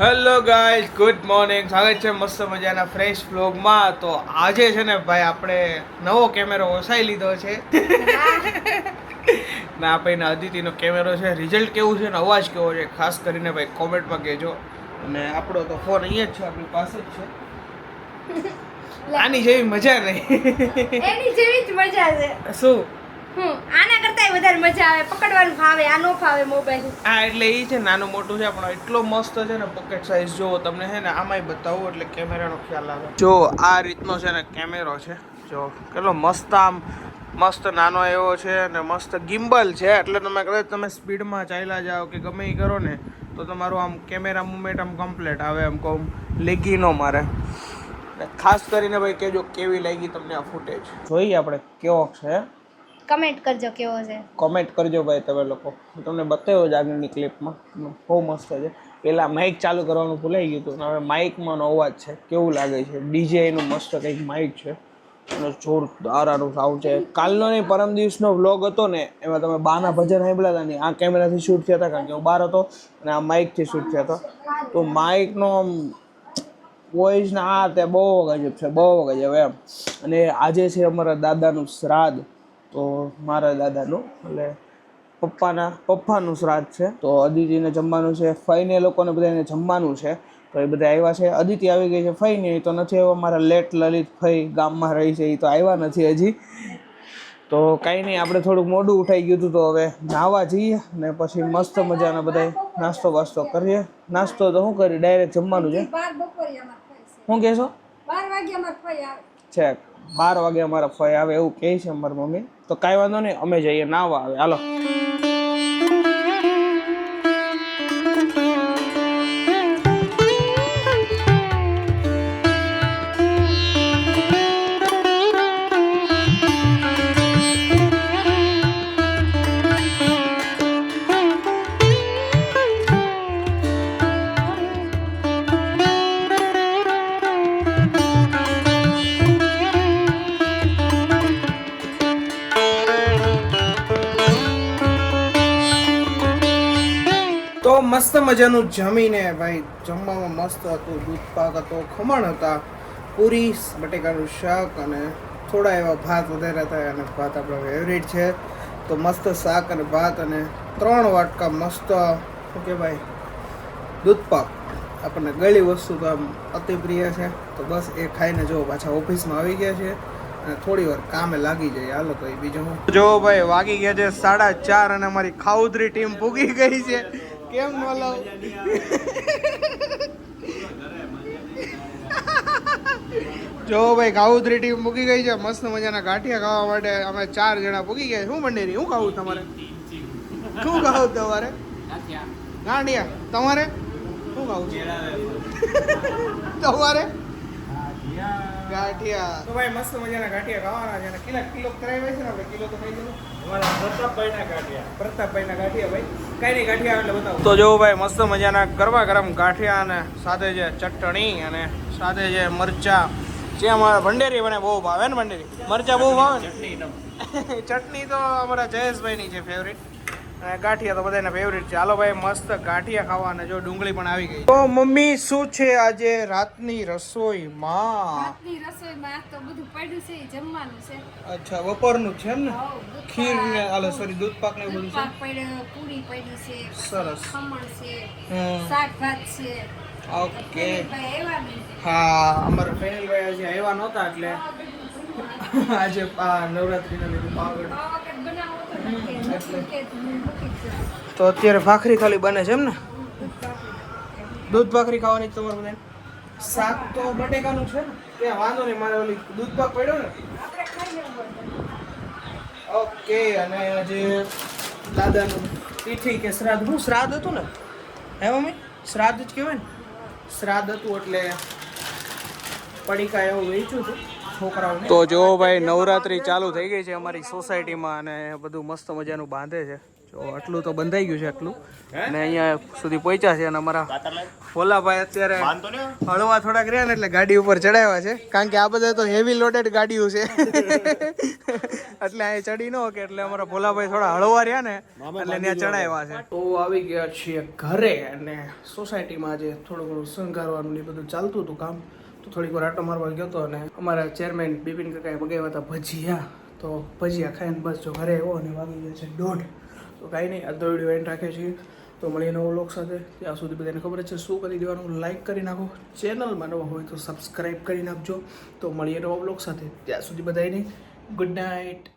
Hello guys good morning સ્વાગત છે મસ્ત મજાના ફ્રેશ વ્લોગમાં તો આજે છે ને ભાઈ આપણે નવો કેમેરો ઓસાઈ લીધો છે. ના ભાઈ અદિતિનો કેમેરો છે. રિઝલ્ટ કેવું છે ને અવાજ કેવો છે? ખાસ કરીને ભાઈ કોમેન્ટમાં કહેજો. અને આપણો તો ફોન અહીંયા જ છે આપણી પાસે જ છે. આની જેવી મજા નહીં. એની જેવી જ મજા છે. શું? આના વધારે મજા આવે, પકડવાનું ફાવે, આ નો ફાવે મોબાઈલ હા એટલે એ છે નાનું મોટું છે પણ એટલો મસ્ત છે ને પોકેટ સાઇઝ જો તમને છે ને આમાંય બતાવું એટલે કેમેરાનો ખ્યાલ આવે. જો આ રીતનો છે ને કેમેરો છે. જો કેટલો મસ્ત આમ, મસ્ત નાનો એવો છે અને મસ્ત ગિમ્બલ છે. એટલે તમે કદાચ તમે સ્પીડમાં ચાલ્યા જાઓ કે ગમે એ કરો ને, તો તમારું આમ કેમેરા મુમેન્ટ આમ કમ્પ્લીટ આવે એમ કહું, લેગી ન મારે. ખાસ કરીને ભાઈ કેજો કેવી લાગી તમને આ ફૂટેજ જોઈએ આપણે કેવો છે. કમેન્ટ કરજો કેવો છે? કોમેન્ટ કરજો ભાઈ તમે લોકો. તમને બતાવ્યો જ આગળની ક્લિપમાં બહુ મસ્ત છે. પહેલાં માઇક ચાલુ કરવાનું ભૂલાઈ ગયું હતું. હવે માઇકમાંનો અવાજ છે. કેવું લાગે છે? ડીજે એનું મસ્ત કંઈક માઇક છે. અને જોરદાર આનું સાઉન્ડ છે. કાલનો નહીં, પરમ દિવસનો વ્લોગ હતો ને, એમાં તમે બાના ભજન સાંભળ્યા હતા ને, આ કેમેરાથી શૂટ થયા હતા, કારણ કે હું બહાર હતો અને આ માઇકથી શૂટ થયા હતા. તો માઇકનો આમ વોઇસ ને આ તે બહુ ગજબ છે, બહુ ગજબ એમ. અને આજે છે અમારા દાદાનું શ્રાદ્ધ. તો મારા દાદાનું એટલે પપ્પાના પપ્પાનું શ્રાદ્ધ છે. તો અદિતિને જમવાનું છે. ફઈને લોકોને બધાને જમવાનું છે. તો એ બધા આવ્યા છે. અદિતિ આવી ગઈ છે ફઈ નહીં તો નથી આવ્યા. મારા લેટ લલિત ફઈ ગામમાં રહી છે. એ તો આવ્યા નથી હજી. તો કાંઈ નહીં આપણે થોડુંક મોડું ઉઠાઈ ગયું હતું તો હવે નાહવા જઈએ ને પછી મસ્ત મજાના બધા નાસ્તો વાસ્તો કરીએ. નાસ્તો તો શું કરીએ ડાયરેક્ટ જમવાનું છે. શું કહેશો? છે બાર વાગે અમારા ફઈ આવે એવું કહે છે અમારી મમ્મી. તો કાંઈ વાંધો નહીં, અમે જઈએ નાવા આવે હાલો. મસ્ત મજાનું જમીને ભાઈ જમવામાં મસ્ત હતું, દૂધ પાક હતો, ખમણ હતા, પૂરી, બટેકાનું શાક અને થોડા એવા ભાત વધારે હતા અને ભાત આપણો ફેવરેટ છે. તો મસ્ત શાક અને ભાત અને ત્રણ વાટકા મસ્ત, શું કહેવાય દૂધપાક દૂધ પાક. આપણને ગળી વસ્તુ તો આમ અતિ પ્રિય છે. તો બસ એ ખાઈને જો પાછા ઓફિસમાં આવી ગયા છે અને થોડી વાર કામે લાગી જાય. હાલો તો એ બીજું જો ભાઈ વાગી ગયા છે સાડા ચાર અને અમારી ખાઉદરી ટીમ પૂગી ગઈ છે. કેમ ન લાવ? જો ભાઈ ખાઉદરી ટીમ મૂકી ગઈ છે. મસ્ત મજાના ગાંઠિયા ખાવા માટે અમે ચાર જણા પૂગી ગયા. શું મંડેરી શું ખાવું તમારે? શું ખાવું તમારે? ગાંઠિયા. તમારે? શું ખાવું તમારે? ગાંઠિયા. તો ભાઈ મસ્ત મજાના ગાંઠિયા ખાવાના છે. અને કેટલા કિલો કરાવ્યા છે ને આપણે કિલો તો ખાઈ જવું પ્રતાપભાઈના ગાંઠિયા. ભાઈ. કઈ નહીં ગાંઠિયા એટલે બતાવો. તો જો ભાઈ મસ્ત મજાના ગરમા ગરમ ગાંઠિયા અને સાથે જે ચટણી અને સાથે જે મરચા જે અમારા ભંડેરી મને બહુ ભાવે ને ભંડેરી? મરચા બહુ ભાવે ને? ચટણી તો અમારા જયેશભાઈની છે ફેવરિટ અને ગાંઠિયા તો બધાના ફેવરિટ છે. હાલો ભાઈ મસ્ત ગાંઠિયા ખાવા અને જો ડુંગળી પણ આવી ગઈ. તો મમ્મી શું છે આજે રાતની રસોઈમાં? રાતની રસોઈમાં તો બધું પડ્યું છે જમવાનું છે. અચ્છા બપોરનું છે એમ ને? ખીર ને હાલો સોરી દૂધ પાક ને બધું પાક પડ્યો પૂરી પડી છે સરસ. ખમણ છે શાક ભાત છે. ઓકે. ભાઈ એવા નહીં હા અમારા ફેનિલભાઈ આજે આવ્યા નહોતા એટલે આજે આ નવરાત્રીના લીધે પાવડ પાવાગઢ તો અત્યારે ભાખરી ખાલી બને છે એમ ને દૂધ ભાખરી ખાવાની તમારે બધાને? શાક તો બટેકાનું છે ને? વાંધો નહીં, મારે ઓલી દૂધ ભાગ પડ્યો ને. ઓકે, અને જે દાદાનું તિથિ કે શ્રાદ્ધ હું શ્રાદ્ધ હતું ને? હે મમ્મી? શ્રાદ્ધ જ કહેવાય ને? શ્રાદ્ધ હતું એટલે પડીકા એવું વેચ્યું હતું. તો જો ભાઈ નવરાત્રી ચાલુ થઈ ગઈ છે અમારી સોસાયટીમાં અને બધું મસ્ત મજાનું બાંધે છે. જો આટલું તો બંધાઈ ગયું છે આટલું. અને અહીંયા સુધી પહોંચ્યા છે અને અમારા ભોલાભાઈ અત્યારે હળવા થોડાક રહ્યા ને એટલે ગાડી ઉપર ચડાવ્યા છે. કારણ કે આ બધા તો હેવી લોડેડ ગાડીઓ છે. એટલે અહીં ચડી ન કે એટલે અમારા ભોલાભાઈ થોડા હળવા રહ્યા ને એટલે ત્યાં ચડાવ્યા છે. તો આવી ગયા છીએ ઘરે અને સોસાયટીમાં આજે થોડું ઘણું શણગારવાનું ને એ બધું ચાલતું હતું કામ. તો થોડીક વાર આટો મારવા ગયો હતો અને અમારા ચેરમેન બિપિન કાકાએ મગાવ્યા હતા ભજીયા. તો ભજીયા ખાઈને બસ જો ઘરે આવ્યો અને વાગી ગયો છે દોઢ. તો કાંઈ નહીં, આ દોડ એન્ડ રાખે છે. તો મળીએ નવો લોક સાથે. ત્યાં સુધી બધાને ખબર છે શું કરી દેવાનું. લાઈક કરી નાખો. ચેનલમાં નવો હોય તો સબસ્ક્રાઈબ કરી નાખજો. તો મળીએ નવા બ્લોગ સાથે. ત્યાં સુધી બધાને ગુડ નાઇટ